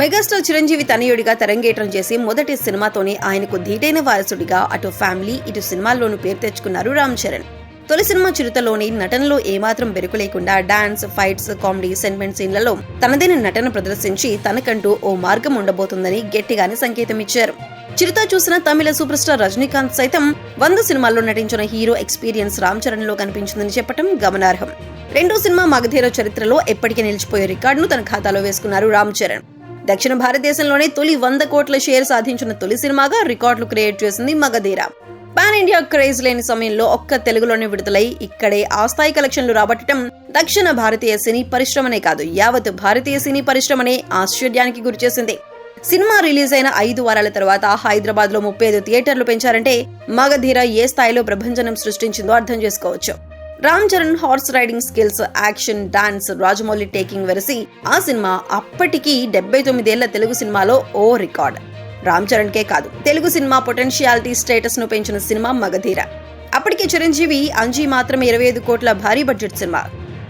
Megastar Chiranjeevi తనయుడిగా తరంగేట్రం చేసి మొదటి సినిమాతోనే ఆయనకు ధీటైన వారసుడిగా అటు ఫ్యామిలీ ఇటు సినిమాల్లోనూ పేరు తెచ్చుకున్నారు రామ్ చరణ్. తొలి సినిమా చిరుతలోని నటనలో ఏమాత్రం బెరుకు లేకుండా డాన్స్ ఫైట్స్ కామెడీ సెంటిమెంట్ సీన్లలో తనదైన నటన ప్రదర్శించి తనకంటూ ఓ మార్గం ఉండబోతుందని గట్టిగానే సంకేతం ఇచ్చారు చిరుత చూసిన తమిళ సూపర్ స్టార్ రజనీకాంత్ సైతం వంద సినిమాల్లో నటించిన హీరో ఎక్స్పీరియన్స్ రామ్ చరణ్లో కనిపించిందని చెప్పడం గమనార్హం. రెండో సినిమా మగధీర చరిత్రలో ఎప్పటికీ నిలిచిపోయే రికార్డును తన ఖాతాలో వేసుకున్నారు రామ్ చరణ్. దక్షిణ భారతదేశంలోనే తొలి వంద కోట్ల షేర్ సాధించిన తొలి సినిమాగా రికార్డులు క్రియేట్ చేసింది మగధీర. పాన్ ఇండియా క్రేజ్ లేని సమయంలో ఒక్క తెలుగులోనే విడుదలై ఇక్కడే ఆ స్థాయి కలెక్షన్లు రాబట్టడం దక్షిణ భారతీయ సినీ పరిశ్రమనే కాదు యావత్ భారతీయ సినీ పరిశ్రమనే ఆశ్చర్యానికి గురిచేసింది సినిమా రిలీజ్ అయిన ఐదు వారాల తర్వాత హైదరాబాద్లో ముప్పై ఐదు థియేటర్లు పెంచారంటే మగధీర ఏ స్థాయిలో ప్రభంజనం సృష్టించిందో అర్థం చేసుకోవచ్చు. Ram Charan horse riding skills action dance Rajamouli taking వెరసి ఆ సినిమా అప్పటికి డెబ్బై తొమ్మిదేళ్ళ తెలుగు సినిమాలో ఓ రికార్డ్. రామ్ చరణ్ కే కాదు తెలుగు సినిమా పొటెన్షియాలిటీ స్టేటస్ను పెంచిన సినిమా మగధీర. అప్పటికి చిరంజీవి అంజీ మాత్రమే ఇరవై ఐదు కోట్ల భారీ బడ్జెట్ సినిమా.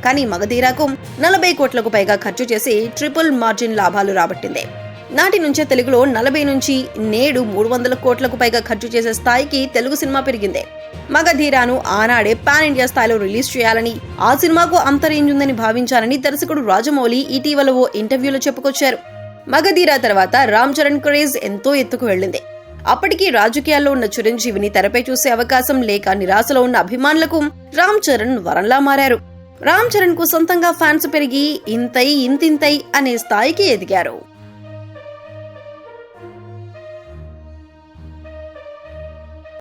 కానీ మగధీరాకు నలభై కోట్లకు పైగా ఖర్చు చేసి ట్రిపుల్ మార్జిన్ లాభాలు రాబట్టింది. నాటి నుంచే తెలుగులో నలభై నుంచి నేడు మూడు వందల కోట్లకు పైగా ఖర్చు చేసే స్థాయికి తెలుగు సినిమా పెరిగింది. మగధీరాను ఆనాడే పాన్ ఇండియా స్థాయిలో రిలీజ్ చేయాలని. ఆ సినిమాకు అంత రేంజ్ ఉందని భావించాలని దర్శకుడు రాజమౌళి ఇటీవల ఓ ఇంటర్వ్యూలో చెప్పుకొచ్చారు. మగధీర తర్వాత రామ్ చరణ్ క్రేజ్ ఎంతో ఎత్తుకు వెళ్ళింది. అప్పటికి రాజకీయాల్లో ఉన్న చిరంజీవిని తెరపై చూసే అవకాశం లేక నిరాశలో ఉన్న అభిమానులకు రామ్ చరణ్ వరంలా మారారు. రామ్ చరణ్కు సొంతంగా ఫ్యాన్స్ పెరిగి ఇంతై ఇంతింతై అనే స్థాయికి ఎదిగారు.